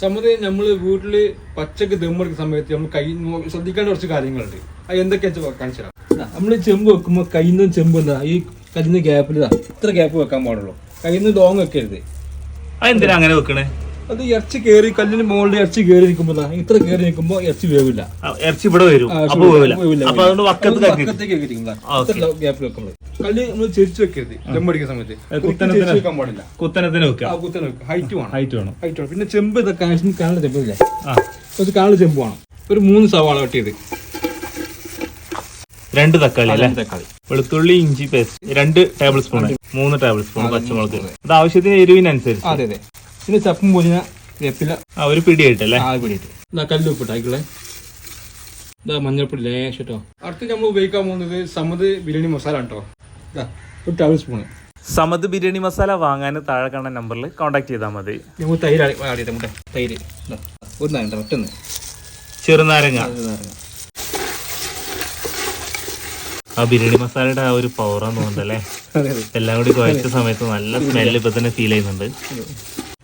സമ്മതി നമ്മൾ വീട്ടിൽ പച്ചക്ക് ദമ്മെടുക്കുന്ന സമയത്ത് നമ്മൾ കൈ ശ്രദ്ധിക്കേണ്ട കുറച്ച് കാര്യങ്ങളുണ്ട്. അത് എന്തൊക്കെയാ കാണിച്ചു തരാം. നമ്മൾ ചെമ്പ് വെക്കുമ്പോൾ കയ്യിൽ നിന്ന് ചെമ്പ് എന്താ ഈ കല്ലിന് ഗ്യാപ്പിൽ ഇത്ര ഗ്യാപ്പ് വെക്കാൻ പാടുള്ളൂ. കയ്യിൽ നിന്ന് ലോങ് വെക്കരുത്. അതെന്തിനാ അങ്ങനെ വെക്കണേ? അത് ഇറച്ചി കയറി കല്ലിന് മുകളിൽ ഇറച്ചി കയറി നിൽക്കുമ്പോൾ ഇത്ര കയറി നിൽക്കുമ്പോൾ ഇറച്ചി വേവില്ല. ഇറച്ചി ഇവിടെ വരും. ആ, അപ്പൊ വേവില്ല. വേവില്ല, അപ്പൊ അതുകൊണ്ട് വക്കത്ത് വക്കത്തേക്ക് വെക്കും. ഗ്യാപ്പിൽ വെക്കുമ്പോൾ കല്ല് നമ്മൾ ചെരിച്ച് വെക്കരുത്. ചെമ്പടിക്കുന്ന സമയത്ത്. കുത്തനത്തിന് വെക്കാൻ പാടില്ല. കുത്തനത്തിന് ആ വെക്കാം കുത്തനെ വെക്കുക. ഹൈറ്റ് വേണം. ഹൈറ്റ് വേണം. ഹൈറ്റ് വേണം. പിന്നെ ചെമ്പ് ഇതൊക്കെ കാണുന്ന ചെമ്പില്ലേ കുറച്ച് കാണുന്ന ചെമ്പ് വേണം. ഒരു മൂന്ന് സവാള വെട്ടിയത്. രണ്ട് തക്കാളി അല്ലേ? തക്കാളി. വെളുത്തുള്ളി ഇഞ്ചി പേസ്റ്റ്. രണ്ട് ടേബിൾ സ്പൂൺ മൂന്ന് ടേബിൾ സ്പൂൺ പച്ചമുളക്. അത് ആവശ്യത്തിന് എരിവിനനുസരിച്ച്. അതെ അതെ. പിന്നെ ചപ്പും പൊതിന വേപ്പില. ആ ഒരു പിടിയായിട്ടല്ലേ? ആ പിടിയായിട്ട്. എന്നാ കല്ല് ഉപ്പിട്ട് ആയിക്കോളെ ഇതാ മഞ്ഞൾപ്പൊടി ലേശം കേട്ടോ അടുത്ത് നമ്മൾ ഉപയോഗിക്കാൻ പോകുന്നത് സമത് ബിരിയാണി മസാല കേട്ടോ ഇതാ ഒരു ടേബിൾ സ്പൂൺ സമത് ബിരിയാണി മസാല വാങ്ങാൻ താഴെ കാണുന്ന നമ്പറിൽ കോൺടാക്ട് ചെയ്താൽ മതി. നമുക്ക് തൈര് ആടിയിട്ട് മുട്ടെ തൈര്. ഒരു നാരങ്ങ ഒറ്റൊന്ന്. ചെറുനാരങ്ങ. അത് നാരങ്ങ. ആ ബിരിയാണി മസാലയുടെ ആ ഒരു പവറാന്ന് തോന്നുന്നല്ലേ അതെ എല്ലാം കൂടി കുഴച്ച സമയത്ത് നല്ല സ്മെല്ല് ഇപ്പൊ തന്നെ ഫീൽ ചെയ്യുന്നുണ്ട്.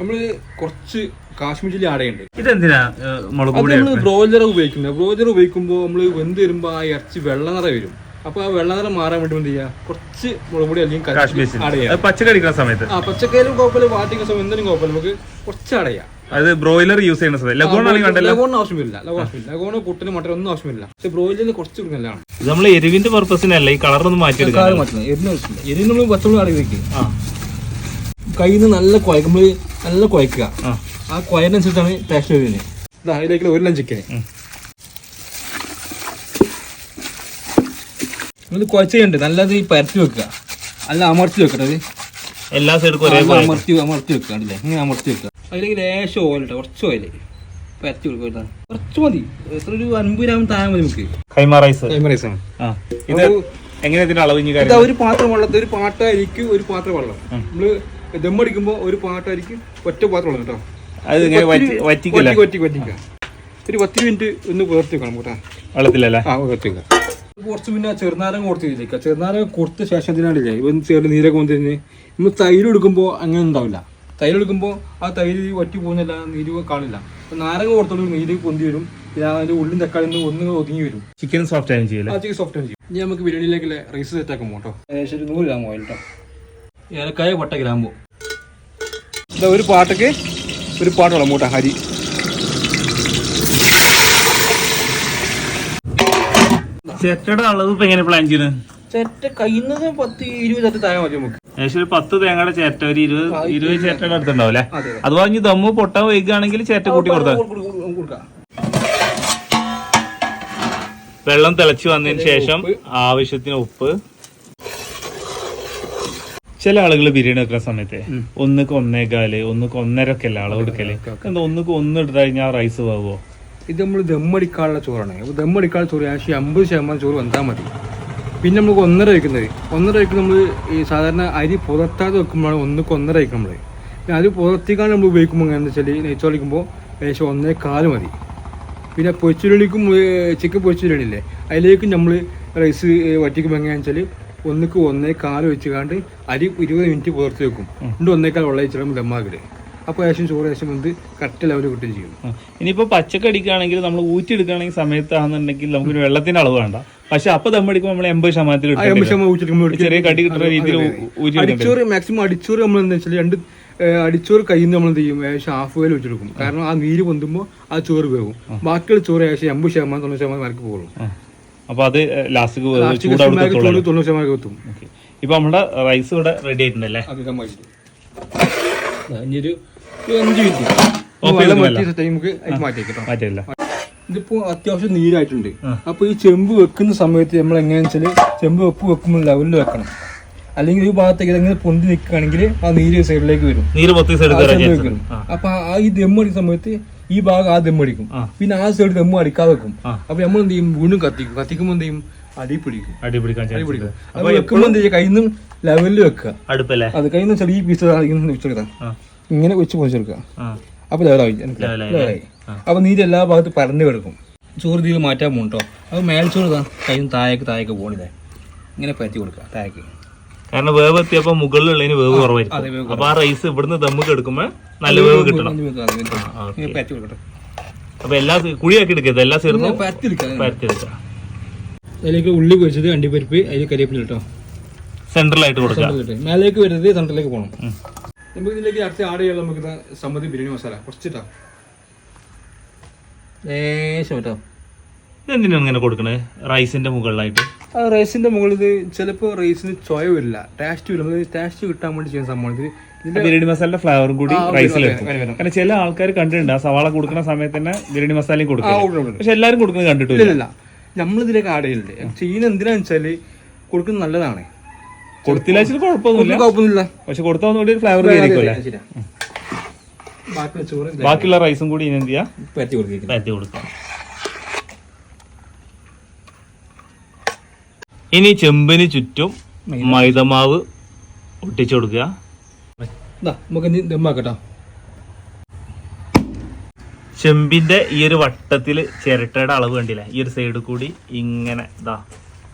നമ്മൾ കുറച്ച് കാശ്മീർ ചില്ലി ആടയുണ്ട് ഇതെന്തിനാ? ഏഹ്, മുളക് ബ്രോയിലർ ഉപയോഗിക്കുന്നത് ബ്രോയിലർ ഉപയോഗിക്കുമ്പോൾ നമ്മൾ വെന്ത് വരുമ്പോൾ ആ ഇറച്ചി വെള്ള നിറ വരും. അപ്പൊ ആ വെള്ള നിറം മാറാൻ വേണ്ടി എന്ത് ചെയ്യുക കുറച്ച് മുളക് പൊടി അല്ലെങ്കിൽ കാശ്മീർ പച്ചക്കറി കഴിക്കുന്ന സമയത്ത്. ആ പച്ചക്കറിയിലും കുഴപ്പമില്ല. വാട്ടിക്കുന്ന സമയം എന്തിനും കുഴപ്പമില്ല. നമുക്ക് കുറച്ച് അടയാം അത് ബ്രോയിലർ യൂസ് ചെയ്യുന്ന സമയത്ത്. ലഗോൺ ആണെങ്കിൽ ലഗോണിന് ആവശ്യമില്ല. ലഗോൺ ആവശ്യമില്ല. ലഗോണ് മട്ടൻ ഒന്നും ആവശ്യമില്ല. പക്ഷെ ബ്രോയിലറിൽ കുറച്ച് നല്ലതാണ്. ഇത് നമ്മൾ എരിവിന്റെ പർപ്പസിനല്ല ഈ കളറൊന്നും മാറ്റി എരിവിന് ആവശ്യമില്ല. എരിവ് നമ്മൾ പച്ചമുളക് അടങ്ങി വെക്കും ആ. കയ്യിൽ നിന്ന് നല്ല കുഴക്കുമ്പോൾ നല്ല കുഴക്കുക. ആ. കുഴനനുസരിച്ചാണ് ടേസ്റ്റ് വരുന്നത്. ഇതാ ഇതിലേക്ക് ഒരു ലം ഇത് കുഴച്ചുണ്ട് നല്ലത് ഈ പരത്തി വെക്കുക. അല്ല അമർത്തി വെക്കണത് എല്ലാ സൈഡും അമർത്തി അമർത്തി വെക്കുക കണ്ടില്ലേ? ഇങ്ങനെ അമർത്തി വെക്കുക. അതിലേക്ക് ലേശം ഓയിൽ കുറച്ച് ഓയിൽ പരത്തി കൊടുക്കുക. കുറച്ച് മതി. എത്ര ഒരു അൻപത് ഗ്രാം താഴെ മതി നമുക്ക്. കൈമ റൈസ് റൈസാണ് ആ. ഇത് എങ്ങനെ ഇതിന്റെ അളവ് ഇനി ഇതാ ഒരു പാത്രം വെള്ളത്തിൽ ഒരു പാട്ടായിരിക്ക് ഒരു പാത്രം വെള്ളം. നമ്മൾ ദമ്മടിക്കുമ്പോൾ ഒരു പാട്ടായിരിക്കും ഒറ്റ പാത്രം വെള്ളം കേട്ടോ. അത് ഒരു പത്ത് മിനിറ്റ് ഒന്ന് വേർത്ത് വെക്കണം കേട്ടോ. വെള്ളത്തിലല്ലേ? ആ വേർത്ത് വെക്കുക. കുറച്ച് പിന്നെ ചെറുനാരം കൊടുത്ത് ഇതിലേക്ക് ചെറുനാരം കൊടുത്ത ശേഷം അതിനാണില്ലേ ഇവൻ ചെറിയ നീരൊക്കെ വന്നിരുന്ന് നമ്മൾ തൈര് എടുക്കുമ്പോൾ അങ്ങനെ ഉണ്ടാവില്ല. തൈര് എടുക്കുമ്പോൾ ആ തൈര് വറ്റി പോകുന്നില്ല നീര് കാണില്ല. അപ്പം നാരങ്ങ കൊടുത്തോളും നീര് പൊന്തി വരും. പിന്നെ അതിന്റെ ഉള്ളിൽ തക്കാളി ഒന്ന് ഒതുങ്ങി വരും. ചിക്കൻ സോഫ്റ്റ് ആയാലും ചെയ്യില്ല? ആ ചിക്കൻ സോഫ്റ്റ് ചെയ്യും. ഇനി നമുക്ക് ബിരിയാണിയിലേക്കുള്ള റൈസ് സെറ്റ് ആക്കാൻ കേട്ടോ. ഏകദേശം ഒരു നൂറ് ഗ്രാം ഓയിൽ കേട്ടോ ഏലക്കായ പട്ട ഗ്രാമ്പോ ഒരു പാട്ടക്ക് ഒരു പാട്ടുള്ള മൂട്ട. ഹരി. ചേട്ടയുടെ അളവ് ഇപ്പൊ എങ്ങനെ പ്ലാൻ ചെയ്യുന്നത് ചേട്ട കയ്യുന്നത് പത്ത് ഇരുപത് താഴെ മതി നമുക്ക് ഏകദേശം ഒരു പത്ത് തേങ്ങയുടെ ചേട്ട ഒരു ഇരുപത് ഇരുപത് ചേട്ടയുടെ അടുത്തുണ്ടാവും അല്ലേ? അതെ ഇനി ദമ്മ് പൊട്ടാൻ വൈകുകയാണെങ്കിൽ ചേട്ട കൂട്ടി കൊടുത്താൽ വെള്ളം തിളച്ച് വന്നതിന് ശേഷം ആവശ്യത്തിന് ഉപ്പ്. ചില ആളുകൾ ബിരിയാണി വെക്കുന്ന സമയത്ത് ഒന്നുക്ക് ഒന്നേകാൽ ഒന്നുക്ക് ഒന്നര ഒക്കെ അല്ല അളവ് എടുക്കൽ എന്താ ഒന്നുക്ക് ഒന്ന് എടുത്തു കഴിഞ്ഞാൽ റൈസ് വേവോ? ഇത് നമ്മൾ ദമ്മടിക്കാനുള്ള ചോറാണ്. അപ്പോൾ ദമ്മടിക്കാനുള്ള ചോറ് ആശി അമ്പത് ശതമാനം ചോറ് വന്നാൽ മതി. പിന്നെ നമുക്ക് ഒന്നര വയ്ക്കുന്നത് ഒന്നര വയ്ക്കുന്നത് നമ്മൾ ഈ സാധാരണ അരി പുറത്താതെ വെക്കുമ്പോഴാണ് ഒന്നുക്ക് ഒന്നര വയ്ക്കും നമ്മൾ പിന്നെ അരി പുറത്തേക്കാണ് നമ്മൾ ഉപയോഗിക്കുമ്പോൾ എങ്ങനെയാണെന്ന് വെച്ചാൽ നെയ്ച്ചോളിക്കുമ്പോൾ ഏകദേശം ഒന്നേ കാൽ മതി. പിന്നെ പൊച്ചുരുളിക്കും ചിക്കൻ പൊച്ചുരുളിയില്ലേ അതിലേക്ക് നമ്മൾ റൈസ് വറ്റിക്കുമ്പോൾ എങ്ങനെയാണെന്ന് വെച്ചാൽ ഒന്നുക്ക് ഒന്നേ കാൽ വെച്ചുകാണ്ട് അരി ഇരുപത് മിനിറ്റ് പുറത്ത് വെക്കും. രണ്ട് ഒന്നേക്കാൽ വെള്ളം വെച്ചിട്ട് ദമ്മാക്കിട് അപ്പോൾ ഏകദേശം ചോറ് ഏകദേശം വന്ന് കറക്റ്റ് ലെവൽ കിട്ടുകയും ചെയ്യും. ഇനിയിപ്പോൾ ഇനിയിപ്പോ പച്ചക്ക് അടിക്കുകയാണെങ്കിൽ നമ്മൾ ഊറ്റിയെടുക്കുകയാണെങ്കിൽ സമയത്താണെന്നുണ്ടെങ്കിൽ നമുക്ക് വെള്ളത്തിന്റെ വെള്ളത്തിന്റെ അളവ് വേണ്ട. പക്ഷെ അപ്പൊ ദമ്മടിക്കുമ്പോൾ നമ്മൾ എൺപത് ശതമാനത്തിൽ ചെറിയ കടി കിട്ടുന്ന രീതിയിൽ. അടിച്ചോറ് മാക്സിമം അടിച്ചോറ് നമ്മൾ എന്താ വെച്ചാൽ രണ്ട് അടിച്ചോറ് കയ്യിൽ നമ്മൾ എന്ത് ചെയ്യും? ഏകദേശം ഹാഫ് വേൽ വെച്ചെടുക്കും കാരണം ആ നീര് പൊന്തുമ്പോൾ ആ ചോറ് വേവും. ബാക്കിയുള്ള ചോറ് ഏകദേശം എൺപത് ശതമാനം തൊണ്ണൂറ് ശതമാനം വരക്ക് പോകും അപ്പൊ അത് ലാസ്റ്റ് തൊണ്ണൂറ് ശതമാനം എത്തും. ഇപ്പൊ നമ്മുടെ റൈസ് ഇവിടെ റെഡി ആയിട്ടുണ്ടല്ലേ അത് അഞ്ച് മിനിറ്റ് മാറ്റില്ല ഇതിപ്പോ അത്യാവശ്യം നീരായിട്ടുണ്ട്. അപ്പൊ ഈ ചെമ്പ് വെക്കുന്ന സമയത്ത് നമ്മൾ എങ്ങനെയാണെന്ന് വെച്ചാൽ ചെമ്പ് വെപ്പ് വെക്കുമ്പോൾ ലെവലിൽ വെക്കണം. അല്ലെങ്കിൽ ഈ ഭാഗത്തേക്ക് ഇതെങ്ങനെ പൊന്തി നിൽക്കുകയാണെങ്കിൽ ആ നീര് സൈഡിലേക്ക് വരും. നീര് വരും. അപ്പൊ ആ ഈ ദമ്മടിക്കുന്ന സമയത്ത് ഈ ഭാഗം ആ ദമ്മടിക്കും പിന്നെ ആ സൈഡ് ദമ്മ അടിക്കാതെ വെക്കും. അപ്പൊ നമ്മൾ എന്ത് ചെയ്യും? വീണ്ടും കത്തിക്കും. കത്തിക്കുമ്പോൾ എന്ത് ചെയ്യും? അടി പിടിക്കും. അടി പിടിക്കും. അപ്പൊ വെക്കുമ്പോൾ എന്ത് ചെയ്യുക കയ്യിൽ നിന്നും ലെവലിൽ വെക്കുക. അടുപ്പല്ലേ? അത് കയ്യിൽ നിന്ന് ചെറിയ പീസ് വെച്ചെടുക്കാം ഇങ്ങനെ വെച്ച് പൊതിച്ചെടുക്കുക അപ്പോൾ അപ്പൊ ലെവലായി ലെവലായി, ലെവലായി ആ. അപ്പൊ നീര് എല്ലാ ഭാഗത്തും പരന്ന് കിടക്കും. ചോറ് ഇതിൽ മാറ്റാൻ പോകും കേട്ടോ അപ്പൊ മേൽച്ചോറ് കയ്യും താഴേക്ക് താഴേക്ക് പോണില്ലേ ഇങ്ങനെ പരത്തി കൊടുക്കുക താഴേക്ക്. കാരണം വേവ് എത്തിയപ്പോ മുകളിലുള്ളതിന് വേവ് കുറവായിരിക്കും. അപ്പോൾ അപ്പൊ ആ റൈസ് ഇവിടുന്ന് ദമ്മ് എടുക്കുമ്പോൾ നല്ല വേവ് കിട്ടണം. പരത്തി കൊടുക്കട്ടെ. അപ്പൊ എല്ലാ കുഴിയാക്കി എടുക്കരുത് എല്ലാ സൈഡിലും പരത്തി എടുക്കാം പരത്തിയെടുക്കാം അതിലേക്ക് ഉള്ളി പൊരിച്ചത് അണ്ടിപ്പരിപ്പ് അതിൽ കരിവേപ്പില കേട്ടോ സെൻട്രലായിട്ട് കൊടുക്കുക മേലേക്ക് വരുന്നത് സെൻട്രലേക്ക് പോകണം. നമുക്ക് ഇതിലേക്ക് അടുത്ത് ആഡ് ചെയ്യാൻ നമുക്ക് ഇതാ സമ്മതി ബിരിയാണി മസാല. കുറച്ചിട്ടാ. ലേശം കേട്ടോ ഇതെന്തിനാണ് ഇങ്ങനെ കൊടുക്കണേ? റൈസിന്റെ മുകളിലായിട്ട്. ആ റൈസിന്റെ മുകളിൽ ഇത് ചിലപ്പോൾ റൈസിന് ചോയ വരില്ല. ടേസ്റ്റ് വരും ടേസ്റ്റ് കിട്ടാൻ വേണ്ടി ചെയ്യുന്ന സംഭവം ഇതിന്റെ ബിരിയാണി മസാലയുടെ ഫ്ലേവറും കൂടി റൈസിൽ. കാരണം ചില ആൾക്കാർ കണ്ടിട്ടുണ്ട് ആ സവാള കൊടുക്കുന്ന സമയത്ത് തന്നെ ബിരിയാണി മസാലയും കൊടുക്കും. പക്ഷെ എല്ലാവരും കൊടുക്കുന്നത് കണ്ടിട്ടില്ല. ഇല്ല ഇല്ല നമ്മളിതിലേക്ക് ആഡ് ചെയ്യുന്നുണ്ട് ചെയ്യുന്ന എന്തിനാണെന്ന് വെച്ചാൽ കൊടുക്കുന്നത് നല്ലതാണ്. കൊടുത്തില്ല കുഴപ്പമൊന്നുമില്ല. കുഴപ്പമൊന്നുമില്ല. പക്ഷെ കൊടുത്താൽ ഒന്നുകൂടി ഒരു ഫ്ലേവർ ചോറ് ബാക്കിയുള്ള റൈസും കൂടി ഇനി എന്ത് ചെയ്യാ? കൊടുക്കുക കൊടുക്കാം. ഇനി ചെമ്പിന് ചുറ്റും മൈദമാവ് ഒട്ടിച്ചു കൊടുക്കുക. നമുക്ക് ദമ്മാക്കട്ടോ ചെമ്പിന്റെ ഈ ഒരു വട്ടത്തിൽ ചിരട്ടയുടെ അളവ് കണ്ടില്ല? ഈ ഒരു സൈഡ് കൂടി ഇങ്ങനെ ഇതാ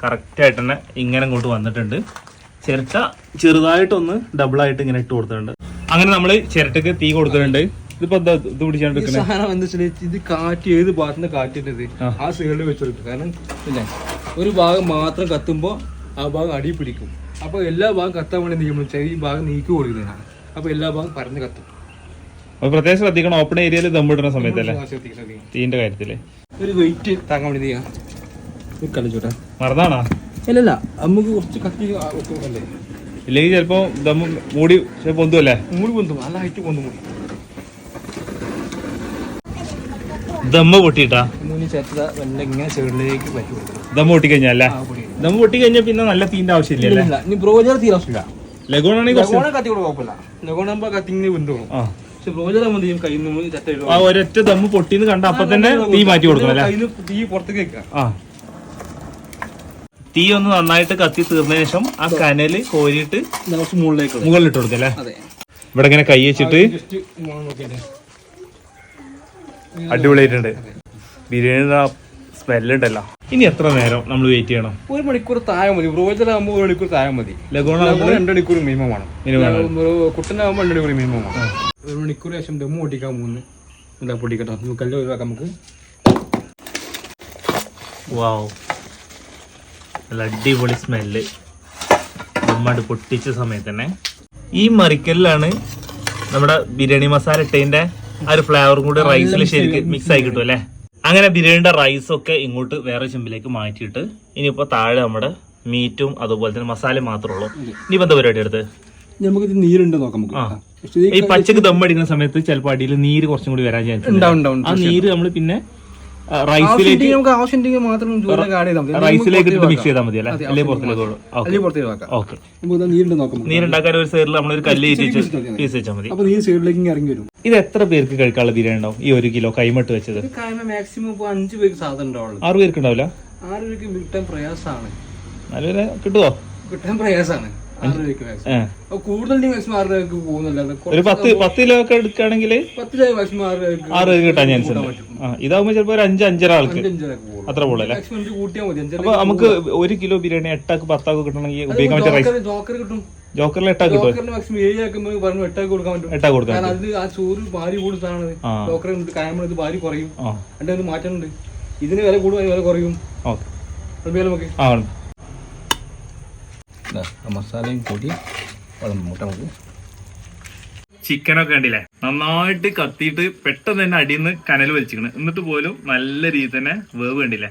കറക്റ്റ് ആയിട്ട് തന്നെ ഇങ്ങനെ ഇങ്ങോട്ട് വന്നിട്ടുണ്ട്. ചിരട്ട. ചെറുതായിട്ടൊന്ന് ഡബിൾ ആയിട്ട് ഇങ്ങനെ ഇട്ട് കൊടുത്തിട്ടുണ്ട്. അങ്ങനെ നമ്മൾ ചിരട്ടക്ക് തീ കൊടുത്തിട്ടുണ്ട്. ഇതിപ്പോ എന്താ ഇത് പിടിച്ചാണ്ട് ഈ സാധനം എന്താ വെച്ചാൽ ഇത് കാറ്റ് ഏത് ഭാഗത്തുനിന്ന് കാറ്റിട്ടത്? ആ. ആ സൈഡിൽ വെച്ചെടുക്കും കാരണം ഇല്ലേ ഒരു ഭാഗം മാത്രം കത്തുമ്പോൾ ആ ഭാഗം അടി പിടിക്കും. അപ്പോൾ എല്ലാ ഭാഗം കത്താൻ വേണ്ടി നീക്കുമ്പോൾ ചെറിയ ഭാഗം നീക്കി കൊടുക്കുന്നതാണ്. അപ്പോൾ എല്ലാ ഭാഗം പരന്ന് കത്തും. അപ്പൊ പ്രത്യേകം ശ്രദ്ധിക്കണം. ഓപ്പൺ ഏരിയയിൽ ദമ്മിടുന്ന സമയത്തല്ലേ? ആ. തീന്റെ കാര്യത്തിൽ. ഒരു വെയിറ്റ് താങ്ങാൻ വേണ്ടി ചെയ്യാം? ഒരു കളിച്ചോട്ടെ മറന്നാണോ? അല്ലല്ല നമുക്ക് കുറച്ച് കത്തി ഇല്ലെങ്കിൽ ചിലപ്പോ ദമ്മ് മൂടി ചിലപ്പോ പൊന്തുമല്ലേ മൂടി പൊന്തും നല്ല ഹൈറ്റ് പൊന്തും മൂടി പൊട്ടിട്ടാ മൂന്ന് ചേർത്ത വെല്ല ഇങ്ങനെ സൈഡിലേക്ക് പറ്റും ദമ്മ ദമ്മ് പൊട്ടിക്കഴിഞ്ഞല്ലേ ദമ്മ് പൊട്ടിക്കഴിഞ്ഞാൽ പിന്നെ നല്ല തീന്റെ ആവശ്യമില്ലല്ലേ ഇനി ബ്രോജർ തീരെ ആവശ്യമില്ല. ലഗോൺ ആണെങ്കിൽ കത്തി കൂടെ കുഴപ്പമില്ല. ലഗോൺ ആകുമ്പോ കത്തി ഇങ്ങനെ വെന്തോളും ആ. പക്ഷെ ബ്രോജർ ആകുമ്പോൾ ചെയ്യും? കയ്യിൽ നിന്ന് ചട്ടയിടും ആ ഒരൊറ്റ ദമ്മ് പൊട്ടിന്ന് കണ്ട അപ്പൊ തന്നെ തീ മാറ്റി കൊടുക്കണം തീ പുറത്തേക്ക് വെക്കാം തീ ഒന്ന് നന്നായിട്ട് കത്തി തീർന്ന ശേഷം ആ കനൽ കോരിയിട്ട് മുകളിലേക്ക് കൊടുക്കല്ലേ? അതെ. ഇവിടെ ഇങ്ങനെ കൈ വെച്ചിട്ട് അടിപൊളിയായിട്ടുണ്ട്. ബിരിയാണിയുടെ സ്മെല്ലുണ്ടല്ലോ. ഇനി എത്ര നേരം നമ്മൾ വെയിറ്റ് ചെയ്യണം? ഒരു മണിക്കൂർ താഴെ മതി. ബ്രോജർ ആകുമ്പോൾ ഒരു മണിക്കൂർ താഴെ മതി. ലഗോണ ലഗോണ രണ്ട് മണിക്കൂർ മിനിമം വേണം Minimum കുട്ടനാകുമ്പോൾ രണ്ട് മണിക്കൂർ മിനിമം വേണം ഒരു മണിക്കൂർ ശേഷം ദമ്മ് പൊട്ടിക്കാൻ പോകുന്നു. എന്താ പൊട്ടിക്കട്ടോ. നമുക്ക് കല്ല് ഒഴിവാക്കാം നമുക്ക്. വാവ് നല്ല അടിപൊളി സ്മെല്ല് നമ്മുടെ പൊട്ടിച്ച സമയത്ത് തന്നെ. ഈ മറിക്കലിലാണ് നമ്മുടെ ബിരിയാണി മസാല ഇട്ടതിന്റെ ആ ഒരു ഫ്ലേവറും കൂടി റൈസിൽ ശരിക്കും മിക്സ് ആയി കിട്ടും അല്ലേ? അങ്ങനെ ബിരിയാണിയുടെ റൈസൊക്കെ ഒക്കെ ഇങ്ങോട്ട് വേറെ ചെമ്പിലേക്ക് മാറ്റിയിട്ട് ഇനിയിപ്പോ താഴെ നമ്മുടെ മീറ്റും അതുപോലെ തന്നെ മസാലയും മാത്രമേ ഉള്ളൂ. ഇനിയിപ്പോ എന്താ പരിപാടി എടുത്ത് നമുക്ക് നീരുണ്ട് നോക്കാം ഈ പച്ചക്ക് ദമ്മടിക്കുന്ന സമയത്ത് ചിലപ്പോൾ അടിയിൽ നീര് കുറച്ചും കൂടി വരാൻ ചാൻസ് ആ നീര് നമ്മൾ പിന്നെ റൈസിലേക്ക് ആവശ്യമുണ്ടെങ്കിൽ നമുക്ക് ആവശ്യമുണ്ടെങ്കിൽ മാത്രം ചോറിലേക്ക് ആഡ് ചെയ്താൽ മതി. റൈസിലേക്ക് ഇട്ട് മിക്സ് ചെയ്താൽ മതി അല്ലേ? അല്ലെങ്കിൽ പുറത്തേക്ക് ഓക്കെ അല്ലെങ്കിൽ പുറത്തേക്ക് വെക്കാം ഓക്കെ. നമുക്ക് ഇതാ നീരുണ്ട് നോക്കാം. നീരുണ്ടാക്കാൻ ഒരു സൈഡിൽ ഒരു കല്ല് മതി. പീസ് വെച്ചാൽ മതി. അപ്പൊ നീര് സൈഡിലേക്ക് ഇറങ്ങി വരും. ഇത് എത്ര പേർക്ക് കഴിക്കാനുള്ള ബിരിയാണി ഉണ്ടാവും? ഈ ഒരു കിലോ കൈമട്ട് വെച്ചത്? കായ്മ മാക്സിമം ഇപ്പോൾ അഞ്ച് പേർക്ക് സാധനം ഉണ്ടാവുള്ളൂ. ആറ് പേർക്ക് ഉണ്ടാവില്ല? ആറ് പേർക്ക് കിട്ടാൻ പ്രയാസമാണ്. നല്ലൊരു കിട്ടുമോ കിട്ടാൻ പ്രയാസമാണ്. കൂടുതൽ ആറ് പേർക്ക് പോകുന്നല്ലാതെ ഒരു പത്ത് പത്ത് കിലോ ഒക്കെ എടുക്കുകയാണെങ്കിൽ പത്ത് രൂപ മാക്സിമം ആറ് കിട്ടാൻ ചാൻസ് ഉണ്ട്. ചിലപ്പോൾ ഒരു അഞ്ച് അഞ്ചര ആൾക്ക് അത്ര അഞ്ചര അപ്പൊ നമുക്ക് ഒരു കിലോ ബിരിയാണി എട്ടാക്ക് പത്താക്ക് കിട്ടണമെങ്കിൽ ഉപയോഗിക്കാൻ പറ്റിയ റൈസ് ജോക്കർ കിട്ടും. ജോക്കറിൽ എട്ടാക്ക് കിട്ടും മാക്സിമം പറഞ്ഞു എട്ടാക്ക് കൊടുക്കാൻ പറ്റും. എട്ടാക്ക് കാരണം അത് ആ ചോറ് കൂടുതലാണ്. ജോക്കർ ഇത് കുറയും. ആ. അതിന്റെ ഒരു മാറ്റമുണ്ട് ഇതിന് വില കൂടും വില കുറയും. ഓക്കെ. നമുക്ക് ആ മസാലയും കൂടി മുട്ട നമുക്ക്. ചിക്കനൊക്കെ കണ്ടില്ലേ? നന്നായിട്ട് കത്തിയിട്ട് പെട്ടെന്ന് തന്നെ അടിയിൽ നിന്ന് കനൽ വലിച്ചിക്കണ്. എന്നിട്ട് പോലും നല്ല രീതി തന്നെ വേവ് കണ്ടില്ലേ?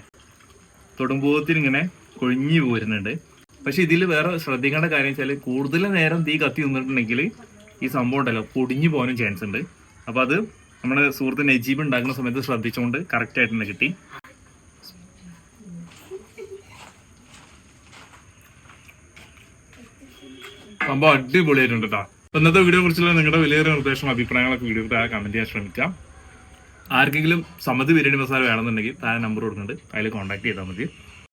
തൊടുമ്പോത്തിന് ഇങ്ങനെ കൊഴിഞ്ഞു പോരുന്നുണ്ട്. പക്ഷെ ഇതിൽ വേറെ ശ്രദ്ധിക്കേണ്ട കാര്യം വെച്ചാൽ കൂടുതൽ നേരം തീ കത്തി നിന്നിട്ടുണ്ടെങ്കിൽ ഈ സംഭവം ഉണ്ടല്ലോ. പൊടിഞ്ഞു പോകാനും ചാൻസ് ഉണ്ട്. അപ്പോൾ അത് നമ്മുടെ സുഹൃത്ത് നജീബ് ഉണ്ടാക്കുന്ന സമയത്ത് ശ്രദ്ധിച്ചുകൊണ്ട് കറക്റ്റായിട്ട് തന്നെ കിട്ടി. സംഭവം അടിപൊളിയായിട്ടുണ്ട് കേട്ടോ അപ്പൊ ഇന്നത്തെ വീഡിയോ കുറിച്ചുള്ള നിങ്ങളുടെ വിലയേറിയ നിർദ്ദേശം അഭിപ്രായങ്ങളൊക്കെ വീഡിയോ താഴെ കമന്റ് ചെയ്യാൻ ശ്രമിക്കാം. ആർക്കെങ്കിലും സമ്മതി ബിരിയാണി മസാല വേണമെന്നുണ്ടെങ്കിൽ താഴെ നമ്പർ കൊടുക്കുന്നുണ്ട്. അതിൽ കോൺടാക്ട് ചെയ്താൽ മതി.